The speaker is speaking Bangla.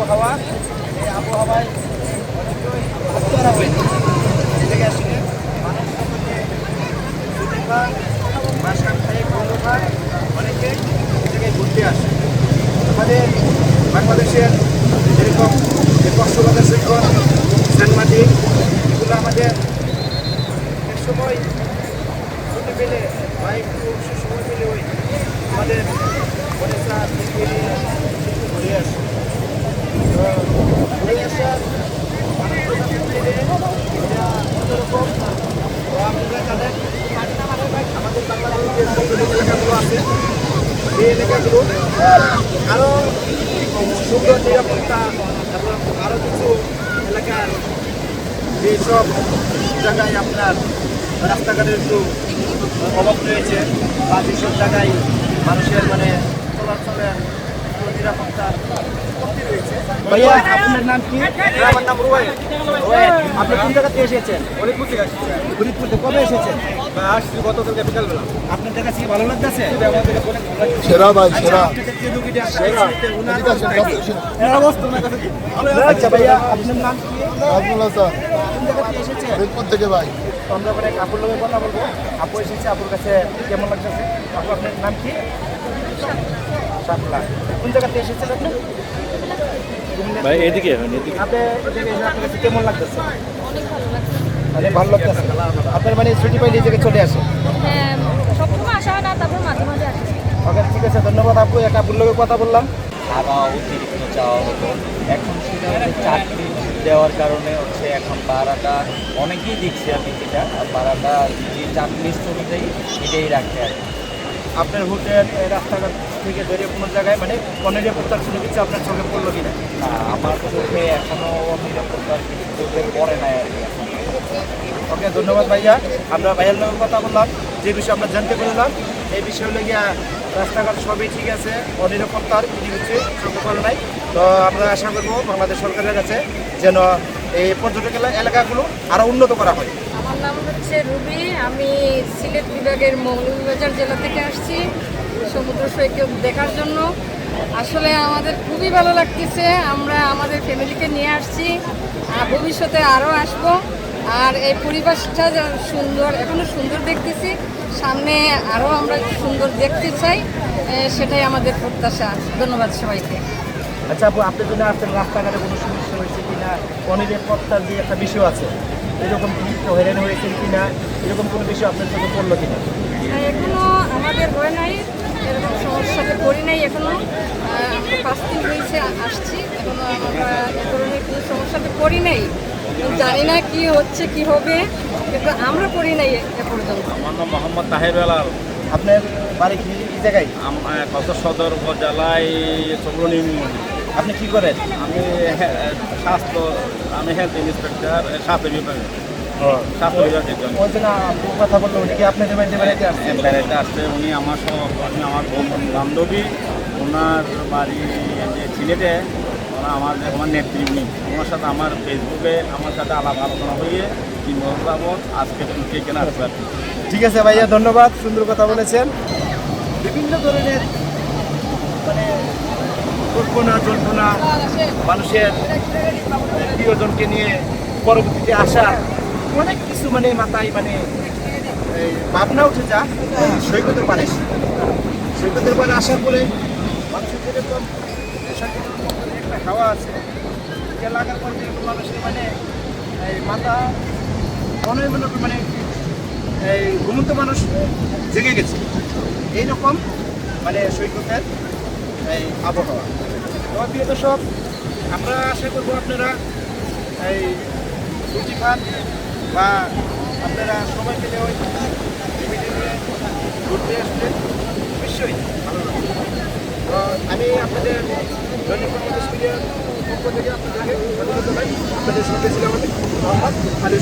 আবহাওয়া, এই আবহাওয়ায় আত্মহারা হয়ে আসলে পায় অনেকে জায়গায় ঘুরতে আসে। আমাদের বাংলাদেশের যেরকম যে সৈকত সাংবাদিক এগুলো আমাদের এক সময় ছুটি পেলে বা একটু অবসর সময় পেলে ওই আমাদের ওড়িশা থেকে ঘুরে আসে তো ঘুরে আসার মানসিকতা মিলে এটা অন্যরকম তো আপনারা জানেন আরও সুন্দর নিরাপত্তা এবং আরও কিছু এলাকার যেসব জায়গায় আপনার রাস্তাঘাটের একটু অভাব রয়েছে, বা যেসব জায়গায় মানুষের মানে চলাচলের নিরাপত্তার রয়েছে ভাইয়া আপনার নাম কি? আমার নাম রোয়েট আপনি কোন জায়গা থেকে এসেছেন? ফরিদপুর থেকে আসছি। ফরিদপুর থেকে কবে এসেছেন? আসছি গতকালকে বিকালবেলা। আপনাদের কাছে কি ভালো লাগতেছে? সেরা ভাই সেরা। আপনাদের যে রুগীটা? আসছে, উনার এদিকে আসেন, কাছে আসেন। আচ্ছা ভাইয়া আপনার নাম কি? নাজমুল হাসান। কোন জায়গা থেকে এসেছেন? ফরিদপুর থেকে ভাই। আমরা মানে লোকের কথা বলব। আপু এসেছে আপুর কাছে কেমন লাগতেছে? আপু আপনার নাম কি? শাপলা কোন জায়গা থেকে এসেছেন আপনি? ভাই এদিকে আপনি এদিকে আপনার কাছে কেমন লাগতেছে? অনেক ভালো লাগছে অনেক লাগতেছে? আপনার মানে ছুটি পাইলে এই জায়গায় চলে আসে হ্যাঁ সবসময় আসা হয় না তারপর মাঝে মাঝে আসে। ওকে ঠিক আছে ধন্যবাদ আপু এক আপুর লোকের কথা বললাম। আরও অতিরিক্ত চাওয়া হতো। এখন সেটা হচ্ছে চাকরি দেওয়ার কারণে হচ্ছে এখন ভাড়াটা অনেকেই দিচ্ছে আমি যেটা আর ভাড়াটা যে চাকরি অনুযায়ী এটাই রাখতে আর কি। আপনার হোটেল রাস্তাঘাট থেকে বেরিয়ে কোনো জায়গায় মানে অনিরাপত্তার কোনো কিছু আপনার চোখে পড়ল কিনা? না আমার চোখে এখনও নিরাপত্তার কিছু চোখে পড়ে নাই আর কি ওকে ধন্যবাদ ভাইয়া। আমরা ভাইয়ার লোকের কথা বললাম যে বিষয়ে আমরা জানতে পারলাম এই বিষয়ে লেগে রাস্তাঘাট সবই ঠিক আছে অনিরাপত্তার কিছু কিছু চোখে পড়ে নাই। তো আমরা আশা করব বাংলাদেশ সরকারের কাছে যেন এই পর্যটক এলা- এলাকাগুলো আরও উন্নত করা হয়। আমার নাম হচ্ছে রুবি। আমি সিলেট বিভাগের মৌলভীবাজার জেলা থেকে আসছি। সমুদ্র সৈকত দেখার জন্য। আসলে আমাদের খুবই ভালো লাগতেছে। আমরা আমাদের ফ্যামিলিকে নিয়ে আসছি। আর ভবিষ্যতে আরও আসব। আর এই পরিবেশটা সুন্দর, এখনও সুন্দর দেখতেছি। সামনে আরও আমরা সুন্দর দেখতে চাই। সেটাই আমাদের প্রত্যাশা। ধন্যবাদ সবাইকে। আচ্ছা আপু আপনার জন্য আসছেন রাস্তাঘাটে কোনো সমস্যা হয়েছে কি কিনা অনিরাপত্তার যে একটা বিষয় আছে। এরকম কি কেউ হয়রানি হয়েছেন কিনা এরকম কোনো বিষয় আপনার চোখে পড়ল কিনা? আর এখনও আমাদের হয় নাই। এরকম সমস্যাতে পড়ি নাই এখনও। পাঁচ দিন হয়েছে আসছি। এখনও আমরা এ ধরনের কোনো সমস্যাতে পড়ি নাই। জানি না কি হচ্ছে কি হবে। কিন্তু আমরা পড়ি নাই এ পর্যন্ত। আমার নাম মোহাম্মদ তাহের বেলাল। আপনার বাড়ি কি কি জায়গায়? কত সদর উপজেলায় ইউনিয়ন। আপনি কি করেন? আমি হে- স্বাস্থ্য আমি হেলথ ইন্সপেক্টর স্বাস্থ্য বিভাগে স্বাস্থ্য বিভাগের জন্য। কথা বলল উনি কি আপনাদের বাড়িতে বেড়াইতে আসছেন? বেড়াইতে আসছে উনি আমার সহকর্মী আমার বন্ধু- বান্ধবী ওনার বাড়ি যে সিলেটে ওরা আমার যে আমার নেত্রী উনি ওনার সাথে আমার ফেসবুকে আমার সাথে আলাপ আলোচনা হয়ে তিন বছর যাবত আজকে টুকে কেনা আসবে ঠিক আছে ভাইয়া ধন্যবাদ সুন্দর কথা বলেছেন। বিভিন্ন ধরনের মানে কল্পনা, জল্পনা, মানুষের প্রিয়জনকে নিয়ে পরবর্তীতে আসা অনেক কিছু মানে মাথায় মানে ভাবনা উঠে যা। সৈকতের পারে সৈকতের পারে আসার পরে মানুষের যেরকম একটা হাওয়া আছে। এটা লাগার পর যেরকম মানুষের মানে মাথা অনেক মানে এই ঘুমন্ত মানুষ জেগে গেছে। এইরকম মানে সৈকতের এই আবহাওয়া। তো প্রিয় দর্শক, আমরা আশা করব আপনারা এই ছুটি পান বা আপনারা সময় পেলে ওই ফ্যামিলি নিয়ে ঘুরতে আসলে নিশ্চয়ই ভালো তো আমি আপনাদের দৈনিক বাংলাদেশ মিডিয়ার পক্ষ থেকে আপনাদেরকে আপনাদের সঙ্গে আমি মোহাম্মদ আলী।